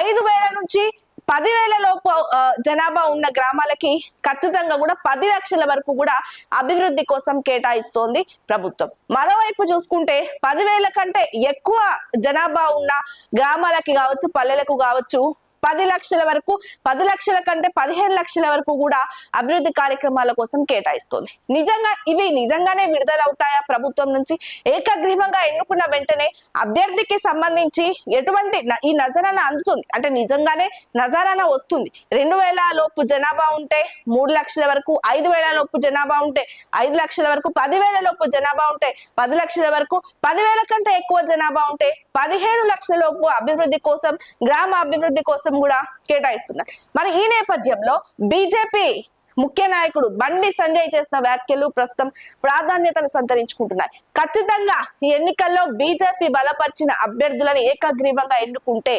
ఐదు వేల నుంచి పదివేల లోపు జనాభా ఉన్న గ్రామాలకి ఖచ్చితంగా కూడా పది లక్షల వరకు కూడా అభివృద్ధి కోసం కేటాయిస్తోంది ప్రభుత్వం. మరోవైపు చూసుకుంటే పదివేల కంటే ఎక్కువ జనాభా ఉన్న గ్రామాలకి కావచ్చు పల్లెలకు కావచ్చు పది లక్షల వరకు పది లక్షల కంటే పదిహేను లక్షల వరకు కూడా అభివృద్ధి కార్యక్రమాల కోసం కేటాయిస్తోంది. నిజంగా ఇవి నిజంగానే విడుదలవుతాయా? ప్రభుత్వం నుంచి ఏకగ్రీవంగా ఎన్నుకున్న వెంటనే అభ్యర్థికి సంబంధించి ఎటువంటి ఈ నజరాన అందుతుంది. అంటే నిజంగానే నజరాన వస్తుంది. రెండు వేల లోపు జనాభా ఉంటే మూడు లక్షల వరకు ఐదు వేల లోపు జనాభా ఉంటే ఐదు లక్షల వరకు పదివేల లోపు జనాభా ఉంటే పది లక్షల వరకు పదివేల కంటే ఎక్కువ జనాభా ఉంటే పదిహేడు లక్షల లోపు అభివృద్ధి కోసం గ్రామ అభివృద్ధి కోసం కోసం కూడా కేటాయిస్తున్నారు. మరి ఈ నేపథ్యంలో బీజేపీ ముఖ్య నాయకుడు బండి సంజయ్ చేసిన వ్యాఖ్యలు ప్రస్తుతం ప్రాధాన్యతను సంతరించుకుంటున్నాయి. ఖచ్చితంగా ఈ ఎన్నికల్లో బీజేపీ బలపరిచిన అభ్యర్థులను ఏకగ్రీవంగా ఎన్నుకుంటే